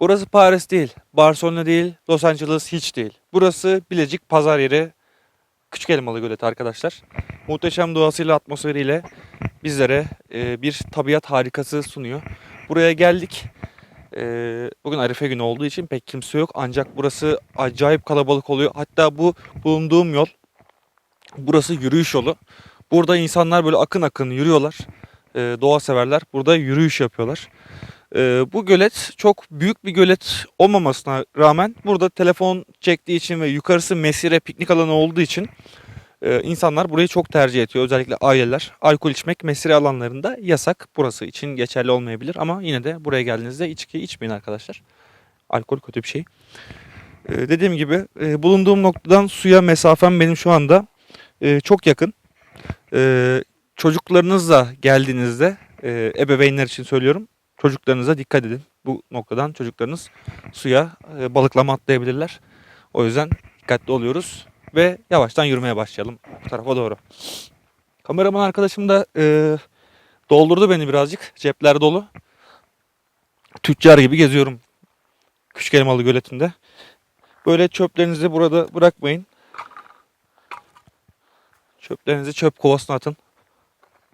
Burası Paris değil, Barcelona değil, Los Angeles hiç değil. Burası Bilecik pazar yeri Küçük Elmalı Göleti arkadaşlar. Muhteşem doğasıyla, atmosferiyle bizlere e, bir tabiat harikası sunuyor. Buraya geldik. E, bugün Arife günü olduğu için pek kimse yok. Ancak burası acayip kalabalık oluyor. Hatta bu bulunduğum yol, burası yürüyüş yolu. Burada insanlar böyle akın akın yürüyorlar. E, doğa severler. Burada yürüyüş yapıyorlar. Ee, bu gölet çok büyük bir gölet olmamasına rağmen burada telefon çektiği için ve yukarısı mesire piknik alanı olduğu için e, insanlar burayı çok tercih ediyor. Özellikle aileler. Alkol içmek mesire alanlarında yasak. Burası için geçerli olmayabilir ama yine de buraya geldiğinizde içki içmeyin arkadaşlar. Alkol kötü bir şey. Ee, dediğim gibi e, bulunduğum noktadan suya mesafem benim şu anda e, çok yakın. Çocuklarınızla geldiğinizde ebeveynler için söylüyorum çocuklarınıza dikkat edin. Bu noktadan çocuklarınız suya e, balıklama atlayabilirler. O yüzden dikkatli oluyoruz ve yavaştan yürümeye başlayalım bu tarafa doğru. Kameraman arkadaşım da e, doldurdu beni birazcık. Cepler dolu. Tüccar gibi geziyorum. Küçük Elmalı Göleti'nde. Böyle çöplerinizi burada bırakmayın. Çöplerinizi çöp kovasına atın.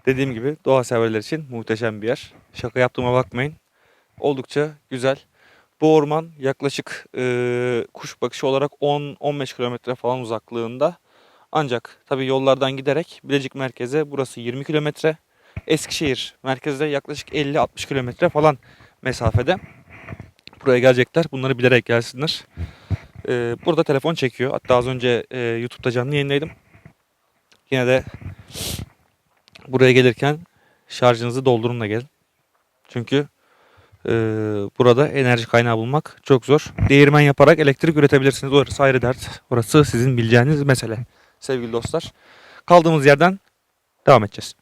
Dediğim gibi doğa severler için muhteşem bir yer. Şaka yaptığıma bakmayın. Oldukça güzel. Bu orman yaklaşık e, kuş bakışı olarak 10-15 kilometre falan uzaklığında. Ancak tabii yollardan giderek Bilecik merkeze burası 20 kilometre. Eskişehir merkezde yaklaşık 50-60 kilometre falan mesafede. Buraya gelecekler. Bunları bilerek gelsinler. E, burada telefon çekiyor. Hatta az önce e, YouTube'da canlı yayındaydım. Yine de buraya gelirken şarjınızı doldurun da gelin. Çünkü e, burada enerji kaynağı bulmak çok zor. Değirmen yaparak elektrik üretebilirsiniz. Orası ayrı dert. Orası sizin bileceğiniz mesele. Sevgili dostlar. Kaldığımız yerden devam edeceğiz.